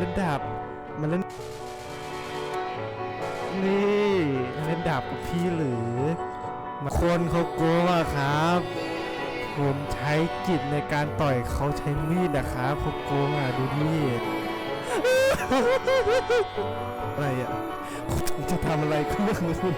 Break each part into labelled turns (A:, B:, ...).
A: เล่นดาบมันเล่น นี่เล่นดาบกับพี่หรือมาคนเขาโกงอะครับ ผมใช้จิตในการต่อยเขาใช้มีดนะครับเขาโกงอะดูดิอะไรอะจะทำอะไรก็เรื่องของคุณ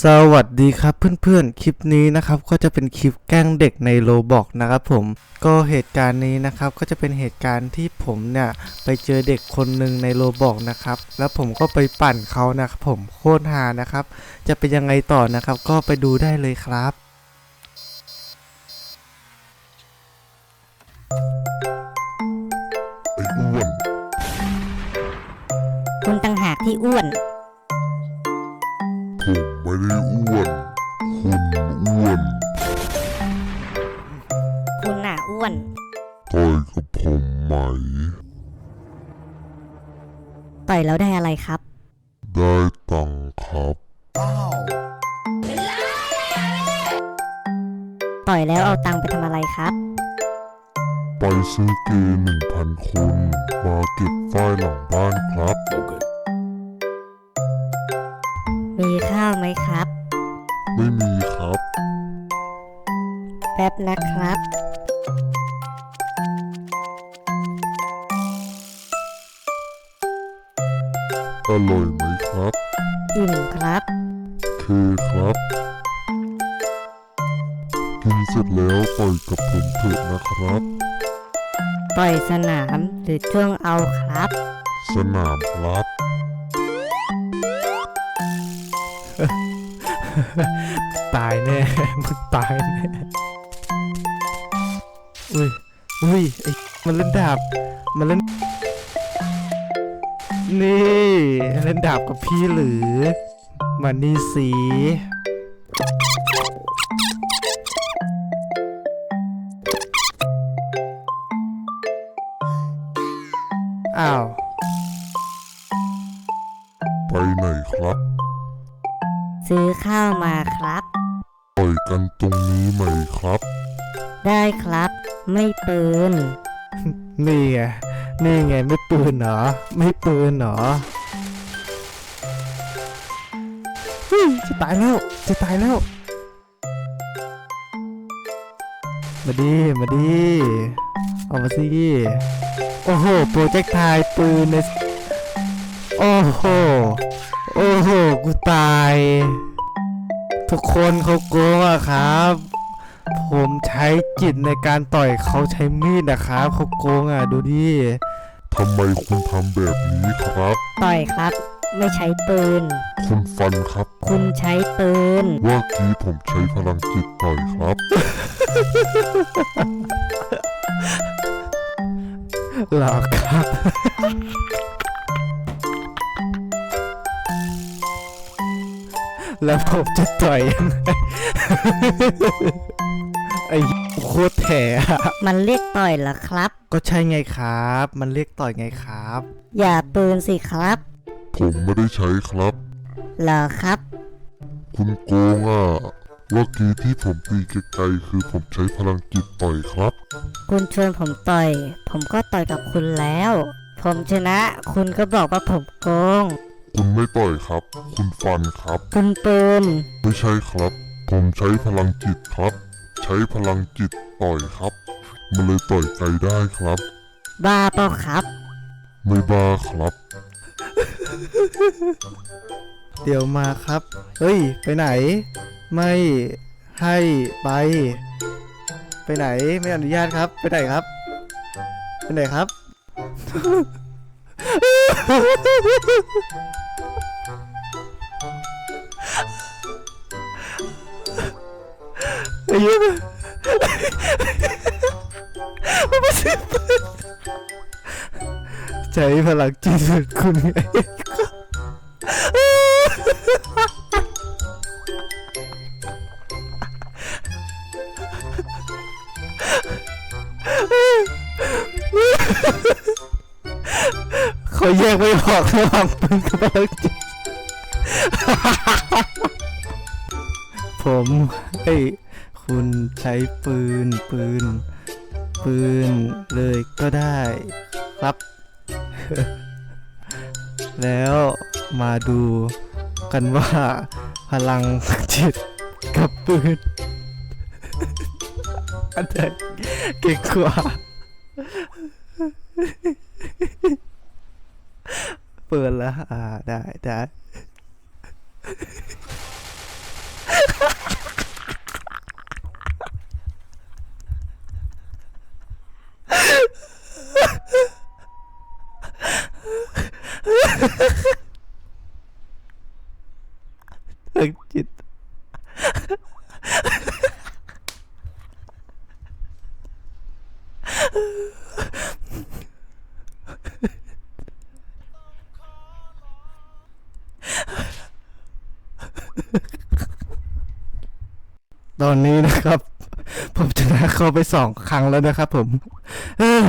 A: สวัสดีครับเพื่อนๆ คลิปนี้นะครับก็จะเป็นคลิปแกล้งเด็กในโลบอกนะครับผมก็เหตุการณ์นี้นะครับก็จะเป็นเหตุการณ์ที่ผมเนี่ยไปเจอเด็กคนหนึ่งในโลบอกนะครับแล้วผมก็ไปปั่นเขานะครับผมโคตรฮานะครับ จะเป็นยังไงต่อนะครับ ก็ไปดูได้เลยครับ
B: ไอ้อ้วน
C: คุณต่างหากที่อ้วน
B: ผม ไม่ได้อ้วน คุณอ้วน
C: คุณน่ะอ้วน
B: ต่อยกับผมไหม
C: ต่อยแล้วได้อะไรครับ
B: ได้ตังค์ครับ
C: ต่อยแล้วเอาตังค์ไปทำอะไรครับ
B: ไปซื้อเกย์หนึ่งพันคนมาเก็บฝ้ายหลังบ้านครับ
C: ข้าวไหมครับ
B: ไม่มีครับ
C: แป๊บนะครับ
B: อร่อยไหมครับ
C: อิ่มครับ
B: เคครับ กินเสร็จแล้วต่อยกับผมเถอะนะครับ
C: ต่อยสนามหรือช่วงเอาครับ
B: สนามครับ
A: ตายแน่ มึงตายแน่ อุ้ย อุ้ยไอ้มันเล่นดาบ มันเล่น นี่ เล่นดาบกับพี่หรือมานี่สีอ้าว
C: ข้าวมาครับ
B: ต่อยกันตรงนี้ไหมครับ
C: ได้ครับ ไม่ปืน
A: นี่ไง นี่ไงไม่ปืนเหรอ ไม่ปืนเหรอเฮ้ยจะตายแล้ว จะตายแล้ว มาดิมาดิเอามาสิ โอ้โห โปรเจกต์ไทยปืนในโอ้โห โอ้โห กูตาย ทุกคนเขาโกงอะครับ ผมใช้จิตในการต่อยเขาใช้มีดนะครับเขาโกงอะดูดิ
B: ทำไมคุณทำแบบนี้ครับ
C: ต่อยครับ ไม่ใช้ปืน
B: คุณฟันครับ
C: คุณใช้ปืน
B: ว่ากี้ผมใช้พลังจิตต่อยครับ
A: หรอครับ แล้วผมจะต่อยยังไงไอ้โคตรแถอะ
C: มันเรียกต่อยเหรอครับ
A: ก็ใช่ไงครับ มันเรียกต่อยไงครับ
C: อย่าปืนสิครับ
B: ผมไม่ได้ใช้ครับ
C: เหรอครับ
B: คุณโกงอะว่ากี้ที่ผมตีไกลๆคือผมใช้พลังจิตต่อยครับ
C: คุณชวนผมต่อย ผมก็ต่อยกับคุณแล้ว ผมชนะ คุณก็บอกว่าผมโกง
B: คุณไม่ต่อยครับ คุณฟันครับ
C: คุณปืน
B: ไม่ใช่ครับ ผมใช้พลังจิตครับ ใช้พลังจิตต่อยครับ มันเลยต่อยไกลได้ครับ
C: บ้าเปล่าครับ
B: ไม่บ้าครับ
A: เดี๋ยวมาครับ เฮ้ย ไปไหน ไม่ให้ไป ไปไหนไม่อนุญาตครับ ไปไหนครับ ไปไหนครับ ไอ้เหี้ยมันมาสิใช้พลังจิตสุดคุณไงเขาแยกไม่ออกระหว่างปืนกับพลังจิตผมเอ้ คุณใช้ปืน ปืน ปืนเลยก็ได้ครับ แล้วมาดูกันว่าพลังจิตกับปืนอันไหนเก่งกว่าเปิดแล้วอ่าได้ได้ เรื่องจิต ตอนนี้นะครับ ผมชนะเขาไปสองครั้งแล้วนะครับผมเอ้ย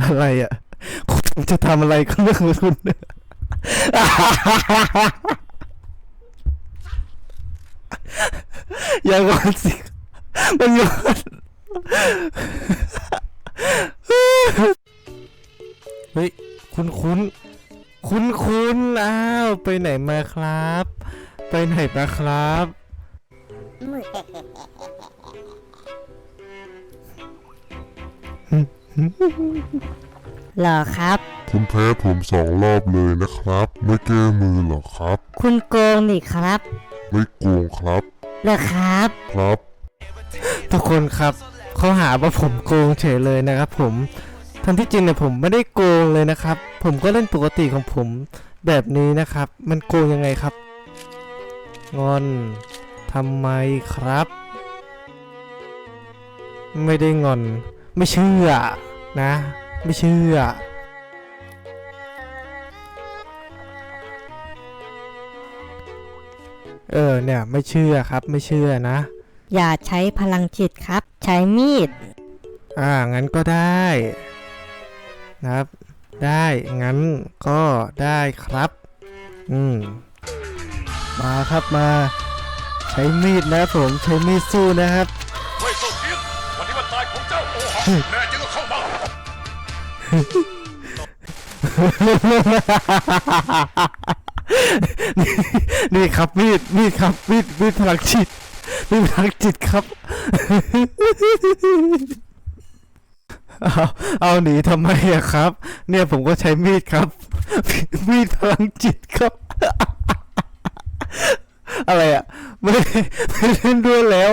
A: อะไรอะ คุณจะทำอะไรก็เรื่องของคุณอย่าก่อนสิมันย้อนเฮ้ย คุณคุณคุณคุณอ้าว ไปไหนมาครับ ไปไหนมาครับ
C: เหรอครับ
B: คุณแพ้ผมสองรอบเลยนะครับ ไม่แก้มือเหรอครับ
C: คุณโกงนี่ครับ
B: ไม่โกงครับ
C: เหรอครับ
B: ครับ
A: ทุกคนครับเขาหาว่าผมโกงเฉยเลยนะครับ ผมทั้งที่จริงเนี่ยผมไม่ได้โกงเลยนะครับ ผมก็เล่นปกติของผมแบบนี้นะครับ มันโกงยังไงครับ งอนทำไมครับ ไม่ได้งอน ไม่เชื่อนะ ไม่เชื่อ เออเนี่ยไม่เชื่อครับไม่เชื่อนะ
C: อย่าใช้พลังจิตครับ ใช้มีด
A: อ่างั้นก็ได้นะครับ ได้งั้นก็ได้ครับ อืม มาครับมา ใช้มีดนะครับผมใช้มีดสู้นะครับ
D: เว่ยโซเทียนวันนี้วันตายของเจ้าโอหังแน่
A: นี่ครับมีดมีดครับมีดมีดพลังจิตมีดพลังจิตครับเอาเอาหนีทำไมอะครับ เนี่ยผมก็ใช้มีดครับ มีดพลังจิตครับ อะไรอะไม่ไม่เล่นด้วยแล้ว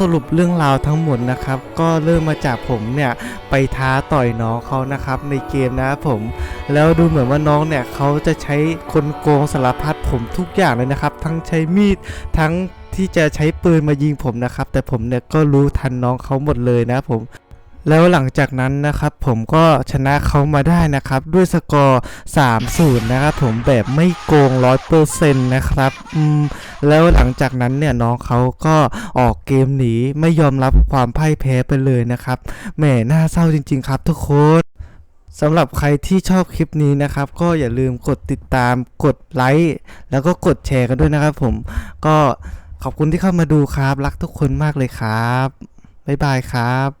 A: สรุปเรื่องราวทั้งหมดนะครับ ก็เริ่มมาจากผมเนี่ยไปท้าต่อยน้องเขานะครับในเกมนะครับผม แล้วดูเหมือนว่าน้องเนี่ยเขาจะใช้คนโกงสารพัดผมทุกอย่างเลยนะครับ ทั้งใช้มีดทั้งที่จะใช้ปืนมายิงผมนะครับ แต่ผมเนี่ยก็รู้ทันน้องเขาหมดเลยนะครับผม แล้วหลังจากนั้นนะครับผมก็ชนะเขามาได้นะครับด้วยสกอร์3-0นะครับผมแบบไม่โกง 100%นะครับอืมแล้วหลังจากนั้นเนี่ยน้องเขาก็ออกเกมหนีไม่ยอมรับความพ่ายแพ้ไปเลยนะครับแหมน่าเศร้าจริง ๆ ครับทุกคนสำหรับใครที่ชอบคลิปนี้นะครับ ก็อย่าลืมกดติดตามกดไลค์แล้วก็กดแชร์กันด้วยนะครับผมก็ขอบคุณที่เข้ามาดูครับ รักทุกคนมากเลยครับ บ๊ายบายครับ